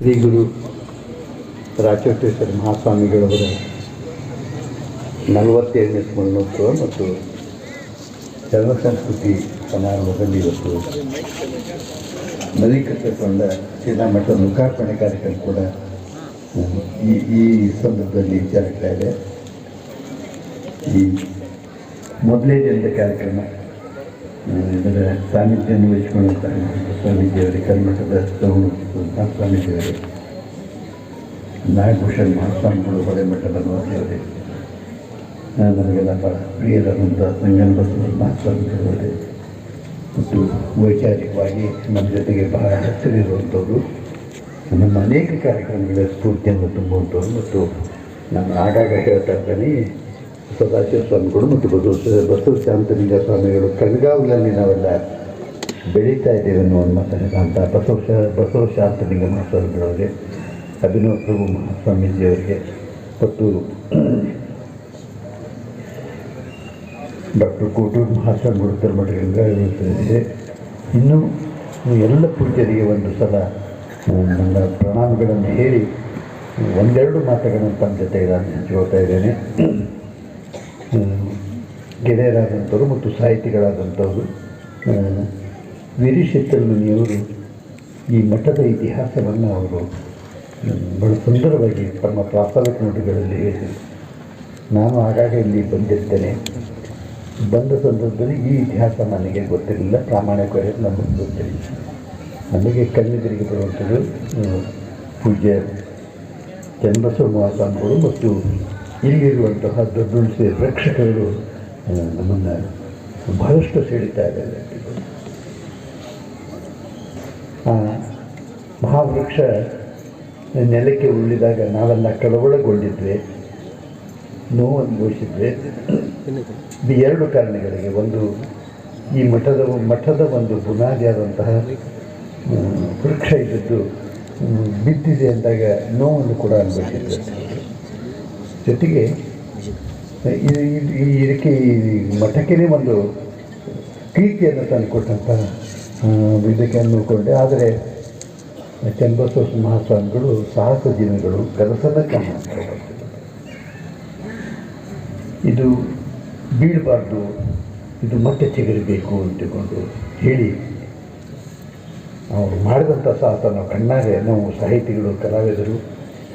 ಶ್ರೀ ಗುರು ರಾಚೋಟೇಶ್ವರ ಮಹಾಸ್ವಾಮಿಗಳವರ ನಲವತ್ತೇಳನೇ ಸ್ಮರಣೋತ್ಸವ ಮತ್ತು ಚರ್ಮ ಸಂಸ್ಕೃತಿ ಸಮಾರಂಭದಲ್ಲಿ ಇವತ್ತು ನವೀಕರಿಸಿಕೊಂಡ ಶ್ರೀರಾಮಠ ಲೋಕಾರ್ಪಣೆ ಕಾರ್ಯಕ್ರಮ ಕೂಡ ಈ ಈ ಸಂದರ್ಭದಲ್ಲಿ ಜರುಗ್ತಾ ಇದೆ. ಈ ಮೊದಲೇ ದಿನದ ಕಾರ್ಯಕ್ರಮ ಇದರ ಸಾನ್ನಿಧ್ಯವನ್ನು ವಹಿಸಿಕೊಂಡಂತಹ ಸ್ವಾಮೀಜಿಯವರೇ, ಕರ್ನಾಟಕದ ಸೌಂಡ್ ಮಹಾಸ್ವಾಮೀಜಿಯವರೇ ನಾಗಭೂಷಣ್ ಮಹಾಸ್ವಾಮಿಗಳು ಹೊಳೆಮಠದ ಬನವಾಸಿಯವರೇ ನನಗೆಲ್ಲ ಭಾಳ ಪ್ರಿಯರಾದಂಥ ಸಂಗನ ಬಸವ ಮಹಾಸ್ವಾಮಿಗಳವರೇ. ಮತ್ತು ವೈಚಾರಿಕವಾಗಿ ನಮ್ಮ ಜೊತೆಗೆ ಬಹಳ ಹೆಸರಿರುವಂಥವ್ರು ನಮ್ಮ ಅನೇಕ ಕಾರ್ಯಕ್ರಮಗಳ ಸ್ಫೂರ್ತಿಯನ್ನು ತುಂಬುವಂಥವ್ರು ಮತ್ತು ನಾನು ಆಗಾಗ ಹೇಳ್ತಾ ಇದ್ದೇನೆ ಸದಾಶಿವ ಸ್ವಾಮಿಗಳು ಮತ್ತು ಬಸವ ಬಸವ ಶಾಂತಲಿಂಗ ಸ್ವಾಮಿಗಳು ಕಣ್ಗಾವಲಲ್ಲಿ ನಾವೆಲ್ಲ ಬೆಳೀತಾ ಇದ್ದೇವೆ ಅನ್ನೋ ಒಂದು ಮಾತಾಡಿದಂಥ ಬಸವ ಬಸವ ಶಾಂತಲಿಂಗ ಮಹಾಸ್ವಾಮಿಗಳವರಿಗೆ, ಅಭಿನವ ಪ್ರಭು ಮಹಾಸ್ವಾಮೀಜಿಯವರಿಗೆ, ಮತ್ತು ಡಾಕ್ಟರ್ ಕೋಟೂರು ಮಹಾಸ್ವಾಮಿಗಳು ತಿರುಮಠಗಳಿಂದ ಇದೆ ಇನ್ನೂ ಎಲ್ಲ ಪೂಜ್ಯರಿಗೆ ಒಂದು ಸಲ ನನ್ನ ಪ್ರಣಾಮಗಳನ್ನು ಹೇಳಿ ಒಂದೆರಡು ಮಾತುಗಳನ್ನು ತಮ್ಮ ಜೊತೆಗೆ ನಾನು ಹಂಚ್ಕೊಳ್ತಾ ಇದ್ದೇನೆ. ಗೆಳೆಯರಾದಂಥವ್ರು ಮತ್ತು ಸಾಹಿತಿಗಳಾದಂಥವರು. ವೀರಶೆತ್ತಲ್ಮನಿಯವರು ಈ ಮಠದ ಇತಿಹಾಸವನ್ನು ಅವರು ಬಹಳ ಸುಂದರವಾಗಿ ತಮ್ಮ ಪ್ರಾಸ್ತಾವಿಕ ನುಡಿಗಳಲ್ಲಿ ಹೇಳಿದರು. ನಾನು ಆಗಾಗ ಇಲ್ಲಿ ಬಂದಿರ್ತೇನೆ. ಬಂದ ಸಂದರ್ಭದಲ್ಲಿ ಈ ಇತಿಹಾಸ ನನಗೆ ಗೊತ್ತಿರಲಿಲ್ಲ. ಪ್ರಾಮಾಣಿಕವಾಗಿ ನಮಗೆ ಗೊತ್ತಿರಲಿಲ್ಲ. ನನಗೆ ಕಣ್ಣೆದುರಿಗೆ ಬರುವಂಥದ್ದು ಪೂಜ್ಯ ಚನ್ನಬಸವ ಮಹಾಸ್ವಾಮಿಗಳು ಮತ್ತು ಇಲ್ಲಿರುವಂತಹ ದೊಡ್ಡ ರಕ್ಷಕರು ಹ್ಮ್, ನಮ್ಮನ್ನು ಬಹಳಷ್ಟು ಸೆಳೀತಾ ಇದ್ದಾರೆ. ಆ ಮಹಾವೃಕ್ಷ ನೆಲಕ್ಕೆ ಉಳಿದಾಗ ನಾವೆಲ್ಲ ಕಳವಳಗೊಂಡಿದ್ವಿ ನೋವು ಅನುಭವಿಸಿದ್ವಿ ಇದು ಎರಡು ಕಾರಣಗಳಿಗೆ ಒಂದು ಈ ಮಠದ ಮಠದ ಒಂದು ಬುನಾದಿಯಾದಂತಹ ವೃಕ್ಷ ಇದ್ದದ್ದು ಬಿದ್ದಿದೆ ಅಂದಾಗ ನೋವನ್ನು ಕೂಡ ಅನುಭವಿಸಿದ್ವಿ ಜೊತೆಗೆ ಇದಕ್ಕೆ ಈ ಮಠಕ್ಕೇ ಒಂದು ಕೀರ್ತಿಯನ್ನು ತಂದುಕೊಟ್ಟಂಥ ವಿದ್ಯಕ್ಕೆ ಅಂದುಕೊಂಡೆ. ಆದರೆ ಚನ್ನಬಸವ ಮಹಾಸ್ವಾಮಿಗಳು ಸಾಹಸ ಜೀವಿಗಳು ಕೆಲಸದ ಕ್ರಮ ಇದು ಬೀಳಬಾರ್ದು, ಇದು ಮತ್ತೆ ಚಿಗರಿಬೇಕು ಅಂತಕೊಂಡು ಹೇಳಿ, ಅವರು ಮಾಡಿದಂಥ ಸಾಹಸ, ನಾವು ಕಣ್ಣಾಗೆ ನಾವು ಸಾಹಿತಿಗಳು, ಕಲಾವಿದರು,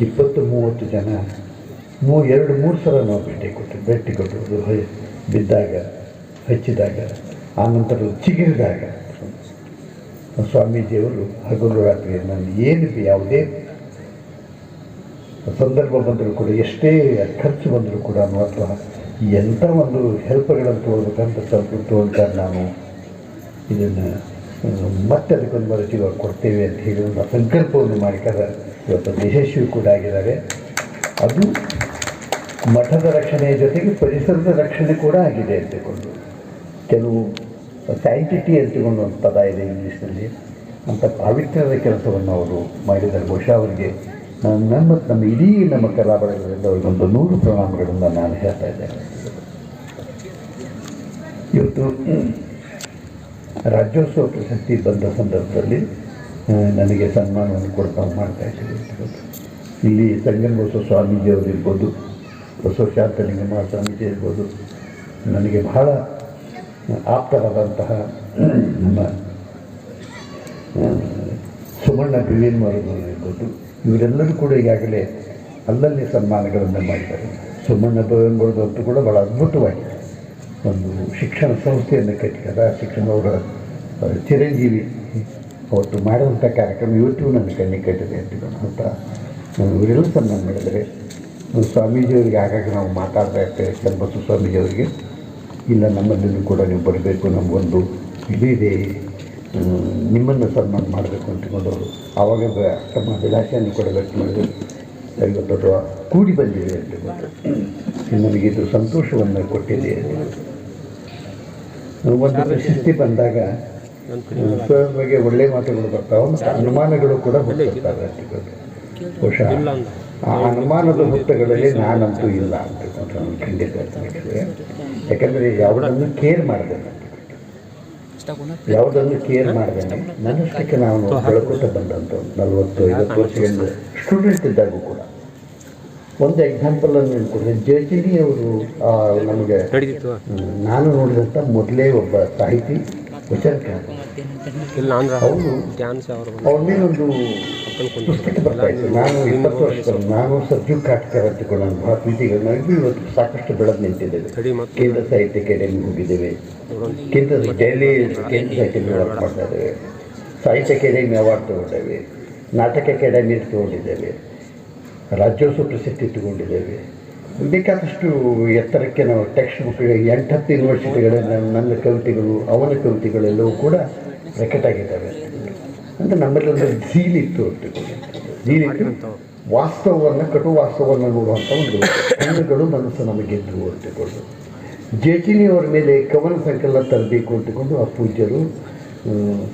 ಇಪ್ಪತ್ತು ಮೂವತ್ತು ಜನ ಮೂ ಎರಡು, ಮೂರು ಸಲ ನಾವು ಭೇಟಿ ಕೊಟ್ಟು ಭೇಟಿ ಕೊಟ್ಟರು ಹೈ- ಬಿದ್ದಾಗ, ಹಚ್ಚಿದಾಗ, ಆನಂತರ ಚಿಗಿರಿದಾಗ. ಸ್ವಾಮೀಜಿಯವರು ಹಗಲು ರಾತ್ರಿ ನಾನು ಏನು ಯಾವುದೇ ಸಂದರ್ಭ ಬಂದರೂ ಕೂಡ, ಎಷ್ಟೇ ಖರ್ಚು ಬಂದರೂ ಕೂಡ ಅಥವಾ ಎಂಥ ಒಂದು ಹೆಲ್ಪ್ಗಳನ್ನು ತೊಗೊಳ್ಬೇಕಂತ ಸ್ವಲ್ಪ ತೊಗೊಳ್ತಾರೆ ನಾನು ಇದನ್ನು ಮತ್ತೆ ಅದಕ್ಕೊಂದು ಮರಚಿವಾಗ ಕೊಡ್ತೇವೆ ಅಂತ ಹೇಳಿ ಒಂದು ಸಂಕಲ್ಪವನ್ನು ಮಾಡಿಕಾರ ಇವತ್ತು ಯಶಸ್ವಿ ಕೂಡ ಆಗಿದ್ದಾರೆ. ಅದು ಮಠದ ರಕ್ಷಣೆಯ ಜೊತೆಗೆ ಪರಿಸರದ ರಕ್ಷಣೆ ಕೂಡ ಆಗಿದೆ ಅಂತಕೊಂಡು. ಕೆಲವು ಸ್ಯಾಂಟಿಟಿ ಅಂತಕೊಂಡು ಒಂದು ಪದ ಇದೆ ಇಂಗ್ಲೀಷ್ನಲ್ಲಿ. ಅಂತ ಪಾವಿತ್ರ್ಯದ ಕೆಲಸವನ್ನು ಅವರು ಮಾಡಿದ್ದಾರೆ. ಬಹುಶಃ ಅವರಿಗೆ ನಾನು ನಮ್ಮ ನಮ್ಮ ಇಡೀ ನಮ್ಮ ಕಲಾ ಬಳಗದಿಂದ ಅವರಿಗೊಂದು ನೂರು ಪ್ರಣಾಮಗಳನ್ನು ನಾನು ಹೇಳ್ತಾ ಇದ್ದೇನೆ. ಇವತ್ತು ರಾಜ್ಯೋತ್ಸವ ಪ್ರಶಸ್ತಿ ಬಂದ ಸಂದರ್ಭದಲ್ಲಿ ನನಗೆ ಸನ್ಮಾನವನ್ನು ಕೊಡ್ತಾ ಮಾಡ್ತಾ ಇದ್ದೀವಿ ಇಲ್ಲಿ ಸಂಗಮ ಬಸವ ಸ್ವಾಮೀಜಿಯವರು ಶಾಂತ ಬಸವ ಶಾಂತಲಿಂಗಮ್ಮ ಸ್ವಾಮೀಜಿ ಇರ್ಬೋದು ನನಗೆ ಬಹಳ ಆಪ್ತರಾದಂತಹ ನಮ್ಮ ಸುವರ್ಣ ಇರ್ಬೋದು ಇವರೆಲ್ಲರೂ ಕೂಡ ಈಗಾಗಲೇ ಅಲ್ಲಲ್ಲಿ ಸನ್ಮಾನಗಳನ್ನು ಮಾಡಿದ್ದಾರೆ. ಸುಮಣ್ಣ ಅಂತೂ ಕೂಡ ಭಾಳ ಅದ್ಭುತವಾಗಿದೆ ಒಂದು ಶಿಕ್ಷಣ ಸಂಸ್ಥೆಯನ್ನು ಕಟ್ಟಿದ್ದಾರೆ. ಆ ಶಿಕ್ಷಣ ಅವರ ಚಿರಂಜೀವಿ ಅವತ್ತು ಮಾಡಿದಂಥ ಕಾರ್ಯಕ್ರಮ ಇವತ್ತಿಗೂ ನನ್ನ ಕಣ್ಣಿಗೆ ಕಟ್ಟಿದೆ ಅಂತ ಇವರೆಲ್ಲ ಸನ್ಮಾನ ಮಾಡಿದರೆ ಸ್ವಾಮೀಜಿಯವರಿಗೆ ಆಗಾಗ ನಾವು ಮಾತಾಡ್ತಾ ಇರ್ತೇವೆ ಚನ್ನಬಸವ ಸ್ವಾಮೀಜಿಯವರಿಗೆ ಇಲ್ಲ ನಮ್ಮಲ್ಲಿನೂ ಕೂಡ ನೀವು ಬರಬೇಕು ನಮಗೊಂದು ಇದಿದೆ ಇದೆ. ನಿಮ್ಮನ್ನು ಸನ್ಮಾನ ಮಾಡಬೇಕು ಅಂತಕೊಂಡವರು ಆವಾಗ ತಮ್ಮ ವಿಳಾಸೆಯನ್ನು ಕೂಡ ವ್ಯಕ್ತ ಮಾಡಿದ್ರು. ಇವತ್ತು ಕೂಡಿ ಬಂದಿದೆ ಅಂತ ಗೊತ್ತು ನನಗೆ ಇದು ಸಂತೋಷವನ್ನು ಕೊಟ್ಟಿದೆ ಒಂದು ಪ್ರಶಸ್ತಿ ಬಂದಾಗ ಬಗ್ಗೆ ಒಳ್ಳೆ ಮಾತುಗಳು ಬರ್ತಾವೆ ಮತ್ತು ಅನುಮಾನಗಳು ಕೂಡ ಹುಟ್ಟಿರ್ತಾರೆ ಅಂತ ಬಹುಶಃ ಆ ಅನುಮಾನದ ಹುಟ್ಟಗಳಲ್ಲಿ ನಾನಂತೂ ಇಲ್ಲ ಅಂತ ನಾನು ಖಂಡಿತ. ಯಾಕಂದರೆ ಯಾವುದನ್ನು ಕೇರ್ ಮಾಡಿದೆ ನಾನು. ಯಾವುದನ್ನು ಕೇರ್ ಮಾಡಿದೆ ನನ್ನಷ್ಟಕ್ಕೆ ನಾನು ಬೆಳಕೊಟ್ಟು ಬಂದಂಥ ನಲವತ್ತು ಐವತ್ತು ವರ್ಷದಿಂದ ಸ್ಟೂಡೆಂಟ್ ಇದ್ದಾಗೂ ಕೂಡ. ಒಂದು ಎಕ್ಸಾಂಪಲ್ ಅನ್ನು ಹೇಳ್ಕೊಡ್ರೆ ಜಯಚಿನಿ ಅವರು ನಮಗೆ ನಾನು ನೋಡಿದಂಥ ಮೊದಲೇ ಒಬ್ಬ ಸಾಹಿತಿ ವಚನಕಾರ ಇಲ್ಲ ಅಂದ್ರೆ ಡ್ಯಾನ್ಸ್ ಅವರು ನಾನು ಇಪ್ಪತ್ತು ವರ್ಷ ನಾನು ಅಂತಿಕೊಂಡು ಬಹಳ ಪ್ರೀತಿಗಳು ಇವತ್ತು ಸಾಕಷ್ಟು ಬೆಳೆದು ನಿಂತಿದ್ದೇವೆ. ಕೇಂದ್ರ ಸಾಹಿತ್ಯ ಅಕಾಡೆಮಿ ಹೋಗಿದ್ದೇವೆ. ಕೇಂದ್ರ ಡೈಲಿ ಕೇಂದ್ರ ಸಾಹಿತ್ಯ ವರ್ಕ್ ಮಾಡ್ತಾ ಇದ್ದೇವೆ. ಸಾಹಿತ್ಯ ಅಕಾಡೆಮಿ ಅವಾರ್ಡ್ ತಗೊಂಡೇವೆ ನಾಟಕ ಅಕಾಡೆಮಿ ತಗೊಂಡಿದ್ದೇವೆ. ರಾಜ್ಯೋತ್ಸವ ಪ್ರಶಸ್ತಿ ತಗೊಂಡಿದ್ದೇವೆ. ಬೇಕಾದಷ್ಟು ಎತ್ತರಕ್ಕೆ ನಾವು ಟೆಕ್ಸ್ಟ್ ಎಂಟು ಹತ್ತು ಯೂನಿವರ್ಸಿಟಿಗಳಲ್ಲಿ ನನ್ನ ಕವಿತೆಗಳು, ಅವನ ಕವಿತೆಗಳೆಲ್ಲವೂ ಕೂಡ ರೆಕೆಟ್ ಆಗಿದ್ದಾವೆ ಅಂದರೆ ನಮ್ಮಲ್ಲಿ ಒಂದು ಜೀಲಿತ್ತು ಅಂತ. ಝೀಲಿತ್ತು ವಾಸ್ತವವನ್ನು, ಕಟು ವಾಸ್ತವವನ್ನು ನೋಡುವಂಥ ಒಂದು ಕಣ್ಣುಗಳು ಮನಸ್ಸು ನಮಗೆದ್ದು ಅಂತಕೊಂಡು ಜೇಟಿನಿಯವರ ಮೇಲೆ ಕವನ ಸಂಕಲನ ತರಬೇಕು ಅಂತಕೊಂಡು ಆ ಪೂಜ್ಯರು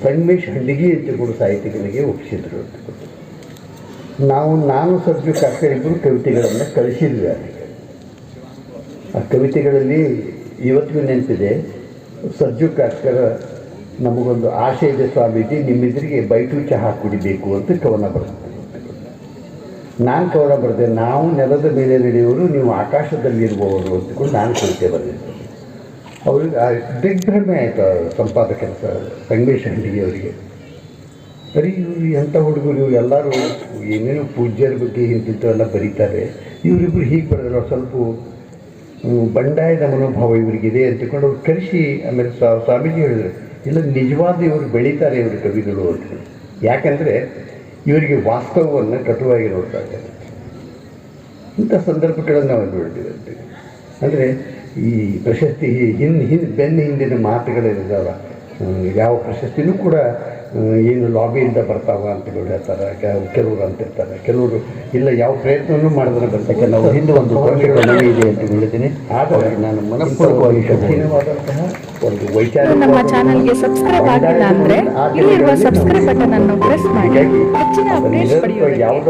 ಸಂಗಮೇಶ್ ಹಂಡಿಗೆ ಅಂತಕೊಂಡು ಸಾಹಿತಿಗಳಿಗೆ ಒಪ್ಪಿಸಿದರು ಅಂತಕೊಂಡು ನಾವು, ನಾನು ಸದ್ಯ ಕಾಕರಿಬ್ಬರು ಕವಿತೆಗಳನ್ನು ಕಳಿಸಿದ್ವಿ ಅವರಿಗೆ ಆ ಕವಿತೆಗಳಲ್ಲಿ ಇವತ್ತಿಗೂ ನೆನಪಿದೆ ಸಜ್ಜು ಕಾಕರ ನಮಗೊಂದು ಆಸೆ ಇದೆ ಸ್ವಾಮೀಜಿ ನಿಮ್ಮಿದ್ರಿಗೆ ಬೈಟು ಚಹಾ ಕುಡಿಬೇಕು ಅಂತ ಕವನ ಬರುತ್ತೆ ನಾನು ಕವನ ಬರೆದೆ, ನಾವು ನೆಲದ ಮೇಲೆ ನಡೆಯುವರು, ನೀವು ಆಕಾಶದಲ್ಲಿ ಇರುವವರು ಅಂತಕೊಂಡು ನಾನು ಕವಿತೆ ಬರೆದಿದ್ದೆ ಅವ್ರಿಗೆ ದಿಗ್ಭ್ರಮೆ ಆಯಿತು ಸಂಪಾದಕ ಸಂಗಮೇಶ್ ಅವರಿಗೆ. ಬರೀ ಇವರು ಎಂಥ ಹುಡುಗರು ಎಲ್ಲರೂ ಏನೇನು ಪೂಜ್ಯರ ಬಗ್ಗೆ ಇಂತಿಂತ ಎಲ್ಲ ಬರೀತಾರೆ. ಇವರಿಬ್ಬರು ಹೀಗೆ ಬರೆದ್ರು, ಸ್ವಲ್ಪ ಬಂಡಾಯದ ಮನೋಭಾವ ಇವರಿಗಿದೆ ಅಂತಕೊಂಡು ಅವ್ರು ಕರೆಸಿ, ಆಮೇಲೆ ಸ್ವಾ- ಸ್ವಾಮೀಜಿ ಹೇಳಿದರು, ಇಲ್ಲ ನಿಜವಾದ ಇವರು ಬೆಳೀತಾರೆ ಇವರು ಕವಿಗಳು ಅಂತ ಯಾಕಂದರೆ ಇವರಿಗೆ ವಾಸ್ತವವನ್ನು ಕಟುವಾಗಿ ನೋಡ್ತಾ ಇದ್ದಾರೆ. ಇಂಥ ಸಂದರ್ಭಗಳನ್ನು ನಾವು ನೋಡ್ತೀವಿ ಅಂದರೆ ಈ ಪ್ರಶಸ್ತಿ ಹಿಂದೆ ಹಿಂದೆ ಬೆನ್ನ ಹಿಂದಿನ ಮಾತುಗಳಿದ್ದಾವ ಯಾವ ಪ್ರಶಸ್ತಿನೂ ಕೂಡ ಏನು ಲಾಬಿಯಿಂದ ಬರ್ತಾವ ಅಂತ ಹೇಳ್ತಾರೆ. ಕೆಲವ್ರು ಅಂತ ಅಂತಿರ್ತಾರೆ. ಕೆಲವರು ಇಲ್ಲ ಯಾವ ಪ್ರಯತ್ನವೂ ಮಾಡಿದ್ರೆ ಬರ್ತಕ್ಕೆ ನಾವು ಹಿಂದೆ ಒಂದು ಮನವಿ ಇದೆ ಅಂತ ಹೇಳಿದ್ದೀನಿ. ಆದರೆ ನಾನು ಮನಪೂರ್ವಕವಾಗಿ ಕಠಿಣವಾದಂತಹ ಒಂದು ವೈಚಾರಿಕ ನಮ್ಮ ಚಾನಲ್ಗೆ ಸಬ್ಸ್ಕ್ರೈಬ್ ಆಗಿಲ್ಲ ಅಂದ್ರೆ ಇಲ್ಲಿರುವ ಸಬ್ಸ್ಕ್ರೈಬ್ ಬಟನ್ ಅನ್ನು ಪ್ರೆಸ್ ಮಾಡಿ ಹೆಚ್ಚಿನ ಅಪ್ಡೇಟ್ಸ್ ಪಡೆಯುವುದಕ್ಕೆ ಯಾವುದೋ